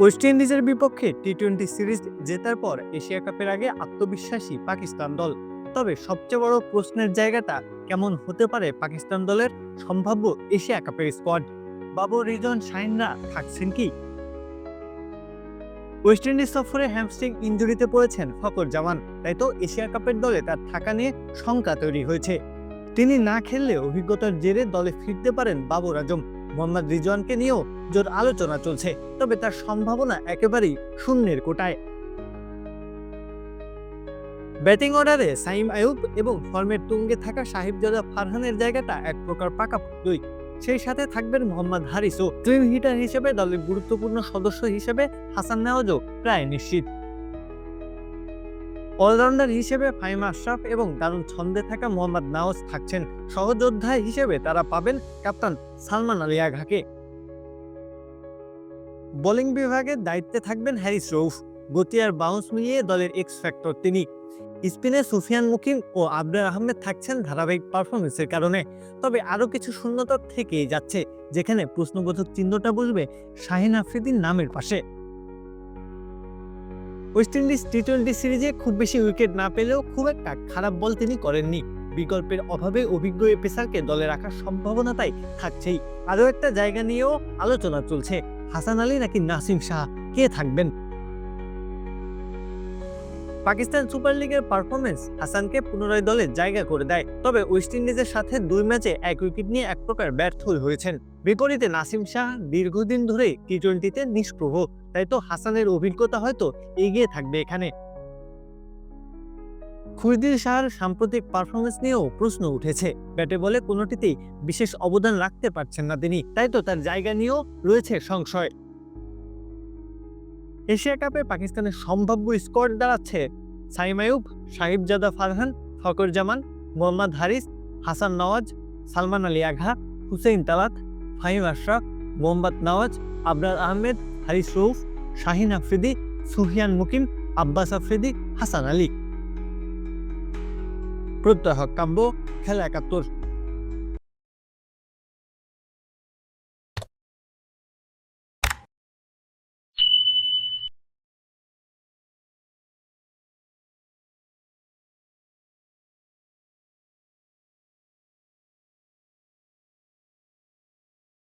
West ইন্ডিজের বিপক্ষে T twenty series জেতার পর এশিয়া কাপের আগে আত্মবিশ্বাসী পাকিস্তান দল। তবে সবচেয়ে বড় প্রশ্নের জায়গাটা কেমন হতে পারে পাকিস্তান দলের সম্ভাব্য এশিয়া কাপের স্কোয়াড? বাবর রিজন, শাহিনরা থাকছেন কি? ওয়েস্ট ইন্ডিজ সফরে হ্যামস্ট্রিং ইঞ্জুরিতে পড়েছেন ফকর জামান। তাই তো এশিয়া কাপের দলে তার থাকা নিয়ে শঙ্কা তৈরি হয়েছে। তিনি না খেললে অভিজ্ঞতার জেরে দলে ফিরতে পারেন বাবর আজম। মোহাম্মদ রিজওয়ানকে নিয়েও জোর আলোচনা চলছে, তবে তার সম্ভাবনা একেবারেই শূন্যের কোটায়। ব্যাটিং অর্ডারে সাইম আয়ুব এবং ফর্মের তুঙ্গে থাকা সাহিবজাদা ফারহানের জায়গাটা এক প্রকার পাকা পাকাপোক্তই। সেই সাথে থাকবেন মোহাম্মদ হারিসও ক্লিন হিটার হিসেবে দলের গুরুত্বপূর্ণ সদস্য হিসেবে হাসান নেওয়াজও প্রায় নিশ্চিত। অলরাউন্ডার হিসেবে ফাহিম আশরাফ এবং দারুণ ছন্দে থাকা মোহাম্মদ নাওয়াজ থাকছেন। সহযোদ্ধা হিসেবে তারা পাবেন ক্যাপ্টেন সালমান আলী আঘাকে। বোলিং বিভাগের দায়িত্বে থাকবেন হ্যারিস রৌফ গতি আর বাউন্স মিলিয়ে দলের এক্স ফ্যাক্টর তিনি। স্পিনে সুফিয়ান মুকিম ও আবরার আহমেদ থাকছেন ধারাবাহিক পারফরমেন্সের কারণে। তবে আরও কিছু শূন্যতা থেকেই যাচ্ছে, যেখানে প্রশ্নবোধক চিহ্নটা বুঝবে শাহিন আফ্রিদির নামের পাশে। ওয়েস্ট ইন্ডিজ টি টোয়েন্টি সিরিজে খুব বেশি উইকেট না পেলেও খুব একটা খারাপ বল তিনি করেননি। বিকল্পের অভাবে অভিজ্ঞ এ পেসারকে দলে রাখার সম্ভাবনা তাই থাকছেই। আরও একটা জায়গা নিয়েও আলোচনা চলছে। হাসান আলী নাকি নাসিম শাহ? কে থাকবেন? পাকিস্তান সুপার লিগের পারফরমেন্স হাসানকে পুনরায় দলে জায়গা করে দেয়। তবে ওয়েস্ট ইন্ডিজের সাথে দুই ম্যাচে এক উইকেট নিয়ে এক প্রকার ব্যর্থই হয়েছেন। বিপরীতে নাসিম শাহ দীর্ঘদিন ধরে টি টোয়েন্টিতে নিষ্প্রভ। তাই তো হাসানের অভিজ্ঞতা হয়তো এগিয়ে থাকবে এখানে। খুরদির শাহর সাম্প্রতিক পারফরমেন্স নিয়েও প্রশ্ন উঠেছে। ব্যাটে বলে কোনোটিতেই বিশেষ অবদান রাখতে পারছেন না তিনি, তাই তো তার জায়গা নিয়েও রয়েছে সংশয়। এশিয়া কাপে পাকিস্তানের সম্ভাব্য স্কোয়াড দাঁড়াচ্ছে সাইম আয়ুব সাহিবজাদা ফারহান ফকর জামান মোহাম্মদ হারিস, হাসান নওয়াজ, সালমান আলী আঘা, হুসেইন তালাত, ফাহিম আশরাফ, মোহাম্মদ নওয়াজ, আবরার আহমেদ হারিস রৌফ শাহিন আফ্রিদি সুহিয়ান মুকিম আব্বাস আফ্রিদি হাসান আলী। প্রত্যহ কাব্য খেলা একাত্তর।